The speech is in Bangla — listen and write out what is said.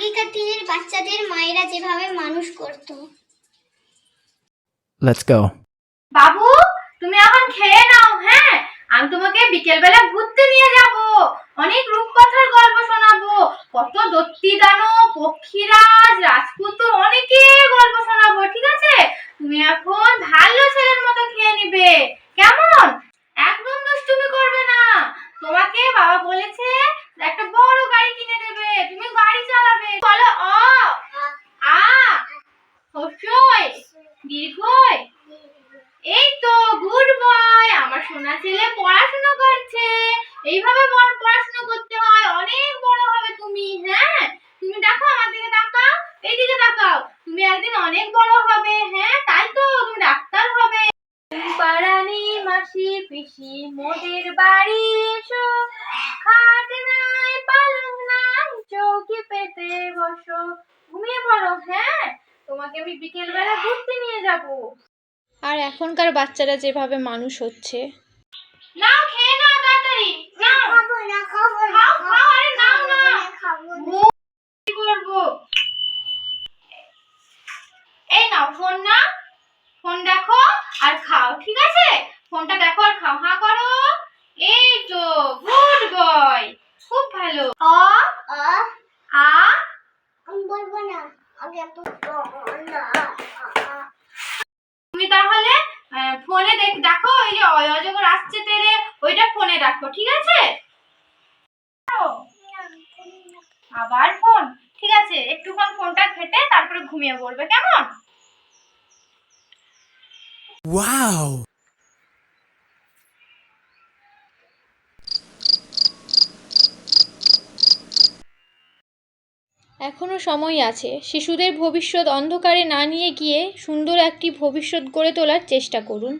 আগেকার দিনের বাচ্চাদের মায়েরা যেভাবে মানুষ করতো। Let's go. বাবু তুমি এখন খেয়ে নাও হ্যাঁ? আমি তোমাকে বিকেলবেলা ঘুরতে নিয়ে যাব। অনেক রূপকথার গল্প শোনাবো। কত দত্তি দানো পক্ষীরাজ রাজপুত্র অনেকে গল্প শোনাবো ঠিক আছে? তুমি এখন ভালো ছেলের মতো খেয়ে নিবে। কেমন একদম দুষ্টুমি করবে না তোমাকে বাবা বলেছে একটা বড় গাড়ি কিনে দেবে তুমি গাড়ি চালাবে বলো অ আ হস্যই দীর্ঘই। এই তো গুড বয় আমার সোনা ছেলে পড়াশোনা করছে। এইভাবে পড়াশোনা করতে হয়, অনেক বড় হবে তুমি হ্যাঁ? তুমি দেখো আমার দিকে তাকাও এইদিকে তাকাও, তুমি একদিন অনেক বড় হবে হ্যাঁ? তাই তো, তুমি ডাক্তার হবে। পাড়ানি মাসি, পিসি, মোদের বাড়ি এসো। খাট নাই, পালং নাই, চৌকি পেতে বসো। ঘুমিয়ে পড়ো হ্যাঁ? তোমাকে আমি বিকেল বেলা ঘুরতে নিয়ে যাব। আর এখনকার বাচ্চারা যেভাবে মানুষ হচ্ছে। নাও খেয়ে নাও তাড়াতাড়ি। নাও। খাব না খাব খাও খাও আরে নাও না। খাব মুখ কি করব? এই নাও ফোন না ফোন দেখো আর খাও ঠিক আছে? ফোনটা দেখো আর খাও। হা করো। এই তো গুড বয়। খুব ভালো। অ আ আ? আমি বলব না আগে তো না তুমি তাহলে আহ, ফোনে দেখ এই যে অজগর আসছে তেরে ওইটা ফোনে রাখো ঠিক আছে? আবার ফোন ঠিক আছে? একটুক্ষণ ফোনটা ঘেটে তারপরে ঘুমিয়ে পড়বে কেমন? Wow. এখনও সময় আছে। শিশুদের ভবিষ্যৎ অন্ধকারে না নিয়ে গিয়ে সুন্দর একটি ভবিষ্যৎ গড়ে তোলার চেষ্টা করুন।